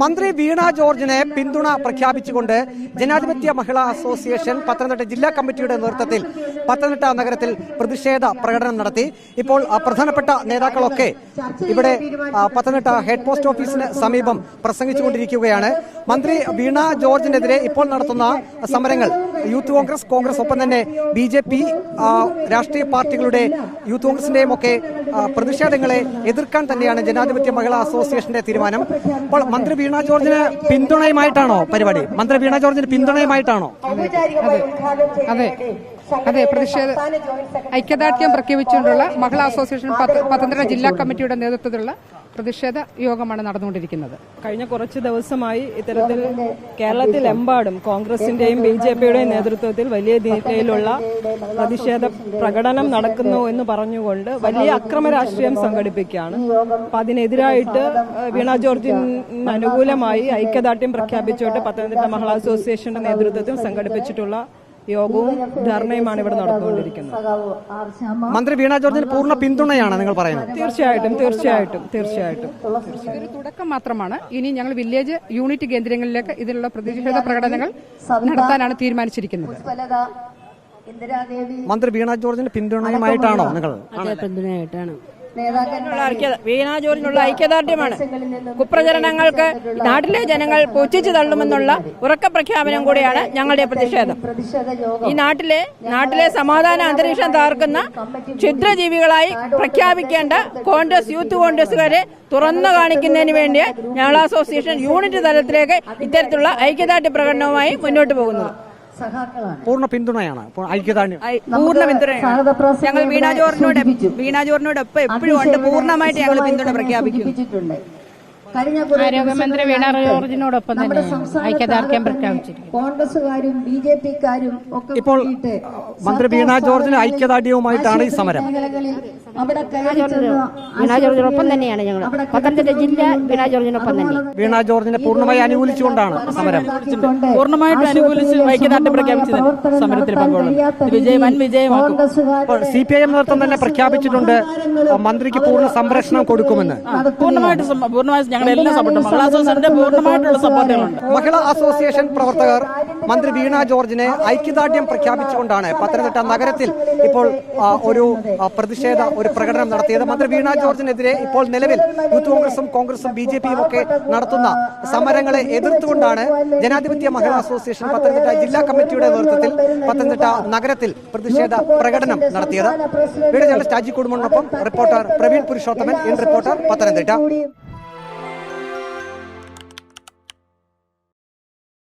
മന്ത്രി വീണ ജോർജിനെ പിന്തുണ പ്രഖ്യാപിച്ചുകൊണ്ട് ജനാധിപത്യ മഹിളാ അസോസിയേഷൻ പത്തനംതിട്ട ജില്ലാ കമ്മിറ്റിയുടെ നേതൃത്വത്തിൽ പത്തനംതിട്ട നഗരത്തിൽ പ്രതിഷേധ പ്രകടനം നടത്തി. ഇപ്പോൾ പ്രധാനപ്പെട്ട നേതാക്കളൊക്കെ ഇവിടെ പത്തനംതിട്ട ഹെഡ് പോസ്റ്റ് ഓഫീസിന് സമീപം പ്രസംഗിച്ചുകൊണ്ടിരിക്കുകയാണ്. മന്ത്രി വീണ ജോർജിനെതിരെ ഇപ്പോൾ നടത്തുന്ന സമരങ്ങൾ യൂത്ത് കോൺഗ്രസ് കോൺഗ്രസ് ഒപ്പം തന്നെ ബി രാഷ്ട്രീയ പാർട്ടികളുടെ യൂത്ത് കോൺഗ്രസിന്റെയും ഒക്കെ പ്രതിഷേധങ്ങളെ എതിർക്കാൻ തന്നെയാണ് ജനാധിപത്യ മഹിളാ അസോസിയേഷന്റെ തീരുമാനം. അപ്പോൾ മന്ത്രി വീണ ജോർജിന് പിന്തുണയുമായിട്ടാണോ പരിപാടി? മന്ത്രി വീണ ജോർജിന് പിന്തുണയുമായിട്ടാണോ? അതെ അതെ പ്രതിഷേധ ഐക്യദാർഢ്യം പ്രഖ്യാപിച്ചുകൊണ്ടുള്ള മഹിളാ അസോസിയേഷൻ പത്ത- പത്തനംതിട്ട ജില്ലാ കമ്മിറ്റിയുടെ നേതൃത്വത്തിലുള്ള പ്രതിഷേധ യോഗമാണ് നടന്നുകൊണ്ടിരിക്കുന്നത്. കഴിഞ്ഞ കുറച്ച് ദിവസമായി ഇത്തരത്തിൽ കേരളത്തിലെമ്പാടും കോൺഗ്രസിന്റെയും ബി ജെ പിയുടെയും നേതൃത്വത്തിൽ വലിയ രീതിയിലുള്ള പ്രതിഷേധ പ്രകടനം നടക്കുന്നു എന്ന് പറഞ്ഞുകൊണ്ട് വലിയ അക്രമ രാഷ്ട്രീയം സംഘടിപ്പിക്കുകയാണ്. അപ്പൊ അതിനെതിരായിട്ട് വീണ ജോർജിന് അനുകൂലമായി ഐക്യദാർഢ്യം പ്രഖ്യാപിച്ചുകൊണ്ട് പത്തനംതിട്ട മഹിളാ അസോസിയേഷന്റെ നേതൃത്വത്തിൽ സംഘടിപ്പിച്ചിട്ടുള്ള യോഗവും ധർണയുമാണ് ഇവിടെ നടന്നുകൊണ്ടിരിക്കുന്നത്. മന്ത്രി വീണ ജോർജിന് പൂർണ പിന്തുണയാണ് നിങ്ങൾ പറയുന്നത്. തീർച്ചയായിട്ടും തീർച്ചയായിട്ടും തീർച്ചയായിട്ടും ഒരു തുടക്കം മാത്രമാണ്. ഇനി ഞങ്ങൾ വില്ലേജ് യൂണിറ്റ് കേന്ദ്രങ്ങളിലേക്ക് ഇതിനുള്ള പ്രതിഷേധ പ്രകടനങ്ങൾ നടത്താനാണ് തീരുമാനിച്ചിരിക്കുന്നത്. മന്ത്രി വീണ ജോർജിന്റെ പിന്തുണയുമായിട്ടാണോ നിങ്ങൾ? പിന്തുണയായിട്ടാണ്. വീണ ജോലിനുള്ള ഐക്യദാർഢ്യമാണ്. കുപ്രചരണങ്ങൾക്ക് നാട്ടിലെ ജനങ്ങൾ പുച്ഛിച്ചു തള്ളുമെന്നുള്ള ഉറക്ക പ്രഖ്യാപനം കൂടിയാണ് ഞങ്ങളുടെ പ്രതിഷേധം. ഈ നാട്ടിലെ നാട്ടിലെ സമാധാന അന്തരീക്ഷം താർക്കുന്ന ക്ഷുദ്രജീവികളായി പ്രഖ്യാപിക്കേണ്ട കോൺഗ്രസ് യൂത്ത് കോൺഗ്രസുകാരെ തുറന്നു കാണിക്കുന്നതിന് വേണ്ടി ഞങ്ങൾ അസോസിയേഷൻ യൂണിറ്റ് തലത്തിലേക്ക് ഇത്തരത്തിലുള്ള ഐക്യദാർഢ്യ പ്രകടനവുമായി മുന്നോട്ട് പോകുന്നത്. സഖാക്കളാണ് പൂർണ പിന്തുണയാണ്. ഐക്യദാർഢ്യം. പൂർണ പിന്തുണയാണ്. ഞങ്ങൾ വീണ ജോറിനോട് വീണാ ജോറിനോട് വീണ ജോർജിനോടൊപ്പം എപ്പോഴും ഉണ്ട്. പൂർണമായിട്ട് ഞങ്ങൾ പിന്തുണ പ്രഖ്യാപിച്ചിട്ടുണ്ട് പ്രഖ്യാപിക്കും ആരോഗ്യമന്ത്രി വീണ ജോർജിനോടൊപ്പം സംസ്ഥാന ഐക്യദാർഢ്യം പ്രഖ്യാപിച്ചിരിക്കുന്നു. കോൺഗ്രസുകാരും ബി ജെ പിക്കാരും ഒക്കെ ഇപ്പോൾ കൂടിയിട്ട് മന്ത്രി വീണ ജോർജിന് ഐക്യദാർഢ്യവുമായിട്ടാണ് ഈ സമരം. വീണ ജോർജിനൊപ്പം തന്നെയാണ് ഞങ്ങൾ പത്തനംതിട്ട ജില്ല വീണ ജോർജിനൊപ്പം തന്നെ. വീണ ജോർജിനെ പൂർണമായി അനുകൂലിച്ചുകൊണ്ടാണ് സമരം. പൂർണമായിട്ട് അനുകൂലിച്ച് ഐക്യദാർഢ്യം പ്രഖ്യാപിച്ചത് സമരത്തിൽ പങ്കുകൊള്ളുന്നു വിജയം, വൻ വിജയമാക്കും. സി പി ഐ എം നേതൃത്വം തന്നെ പ്രഖ്യാപിച്ചിട്ടുണ്ട്. ആ, മന്ത്രിക്ക് പൂർണ സംരക്ഷണം കൊടുക്കുമെന്ന്. പൂർണമായിട്ട് പൂർണമായിട്ട് ഞങ്ങളുടെ എല്ലാ സപ്പോർട്ടും മഹിളാ അസോസിയേഷന്റെ പൂർണമായിട്ടുള്ള സപ്പോർട്ടുകളുണ്ട് മഹിളാ അസോസിയേഷൻ പ്രവർത്തകർ മന്ത്രി വീണ ജോർജിനെ ഐക്യദാർഢ്യം പ്രഖ്യാപിച്ചുകൊണ്ടാണ് പത്തനംതിട്ട നഗരത്തിൽ ഇപ്പോൾ ഒരു പ്രതിഷേധ ഒരു പ്രകടനം നടത്തിയത്. മന്ത്രി വീണ ജോർജിനെതിരെ ഇപ്പോൾ നിലവിൽ യൂത്ത് കോൺഗ്രസും കോൺഗ്രസും ബി ജെ പിയും ഒക്കെ നടത്തുന്ന സമരങ്ങളെ എതിർത്തുകൊണ്ടാണ് ജനാധിപത്യ മഹിളാ അസോസിയേഷൻ പത്തനംതിട്ട ജില്ലാ കമ്മിറ്റിയുടെ നേതൃത്വത്തിൽ പത്തനംതിട്ട നഗരത്തിൽ പ്രതിഷേധ പ്രകടനം നടത്തിയത്. Video journalist Aji കുടുംബനൊപ്പം reporter Praveen Purushothaman in reporter Pathanamthitta.